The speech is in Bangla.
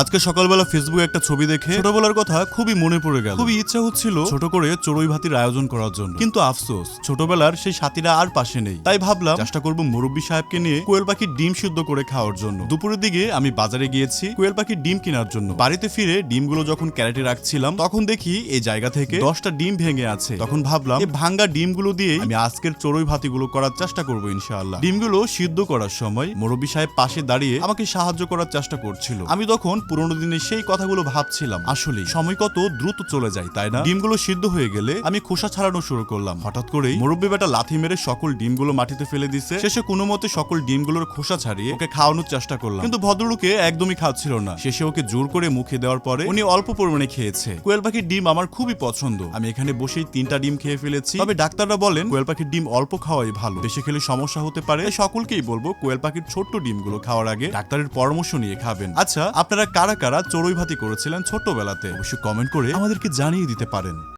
আজকে সকালবেলা ফেসবুকে একটা ছবি দেখে ছোটবেলার কথা খুবই মনে পড়ে গেল। খুবই ইচ্ছা হচ্ছিল ছোট করে চড়ুই ভাতির আয়োজন করার জন্য। কিন্তু আফসোস ছোটবেলার সেই সাথীরা আর পাশে নেই। তাই ভাবলাম চেষ্টা করব মুরব্বী সাহেবকে নিয়ে কোয়েল পাখির ডিম সিদ্ধ করে খাওয়ার জন্য। দুপুরের দিকে আমি বাজারে গিয়েছি কোয়েল পাখির ডিম কেনার জন্য। বাড়িতে ফিরে ডিমগুলো যখন ক্যারেটে রাখছিলাম তখন দেখি এই জায়গা থেকে দশটা ডিম ভেঙে আছে। তখন ভাবলাম এই ভাঙ্গা ডিমগুলো দিয়ে আমি আজকের চড়ুই ভাতিগুলো করার চেষ্টা করব ইনশাআল্লাহ। ডিমগুলো সিদ্ধ করার সময় মুরব্বী সাহেব পাশে দাঁড়িয়ে আমাকে সাহায্য করার চেষ্টা করছিল। আমি তখন পুরোনো দিনের সেই কথাগুলো ভাবছিলাম। আসলে সময় কত দ্রুত চলে যায়, তাই না? ডিমগুলো সিদ্ধ হয়ে গেলে আমি খোসা ছাড়ানো শুরু করলাম। হঠাৎ করেই মুরব্বী বেটা লাথি মেরে সকল ডিমগুলো মাটিতে ফেলে দিছে। শেষে কোনো মতে সকল ডিমগুলোর খোসা ছাড়িয়ে ওকে খাওয়ানোর চেষ্টা করলাম। কিন্তু ভদ্রলোকে একদমই খাচ্ছিল না। শেষে ওকে জোর করে মুখে দেওয়ার পরে উনি অল্প পরিমাণে খেয়েছে। কোয়েল পাখির ডিম আমার খুবই পছন্দ। আমি এখানে বসেই তিনটা ডিম খেয়ে ফেলেছি। তবে ডাক্তাররা বলেন, কোয়েল পাখির ডিম অল্প খাওয়াই ভালো। বেশি খেলে সমস্যা হতে পারে। সকলকেই বলব, কোয়েল পাখির ছোট্ট ডিমগুলো খাওয়ার আগে ডাক্তারের পরামর্শ নিয়ে খাবেন। আচ্ছা আপনারা কারা কারা চড়ুইভাতি করেছিলেন ছোটবেলাতে অবশ্যই কমেন্ট করে আমাদেরকে জানিয়ে দিতে পারেন।